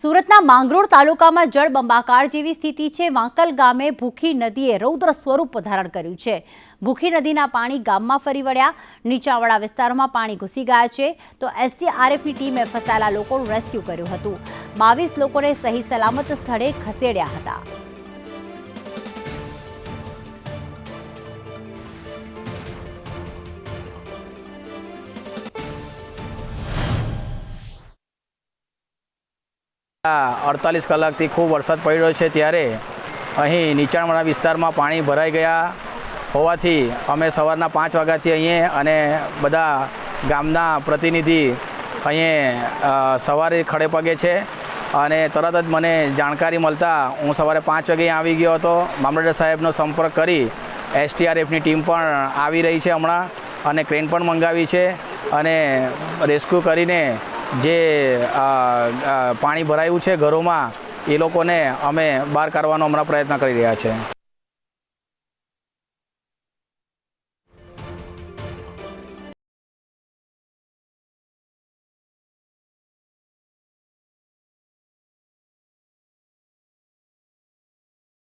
સુરતના માંગરોળ તાલુકામાં જળબંબાકાર જેવી સ્થિતિ છે. વાંકલ ગામે ભૂખી નદીએ રૌદ્ર સ્વરૂપ ધારણ કર્યું છે. ભૂખી નદીના પાણી ગામમાં ફરી વળ્યા. નીચાણવાળા વિસ્તારોમાં પાણી ઘૂસી ગયા છે. તો એસડીઆરએફની ટીમે ફસાયેલા લોકોનું રેસ્ક્યુ કર્યું હતું. બાવીસ લોકોને સહી સલામત સ્થળે ખસેડ્યા હતા. અડતાલીસ કલાકથી ખૂબ વરસાદ પડી રહ્યો છે ત્યારે અહીં નીચાણવાળા વિસ્તારમાં પાણી ભરાઈ ગયા હોવાથી અમે સવારના પાંચ વાગ્યાથી અહીંયા અને બધા ગામના પ્રતિનિધિ અહીં સવારે ખડે પગે છે અને તરત જ મને જાણકારી મળતા હું સવારે પાંચ વાગે આવી ગયો હતો. મામલતદાર સાહેબનો સંપર્ક કરી એસટીઆરએફની ટીમ પણ આવી રહી છે હમણાં અને ક્રેન પણ મંગાવી છે અને રેસ્ક્યુ કરીને જે પાણી ભરાયું છે ઘરોમાં, એ લોકોને અમે બહાર કાઢવાનો હમણાં પ્રયત્ન કરી રહ્યા છે.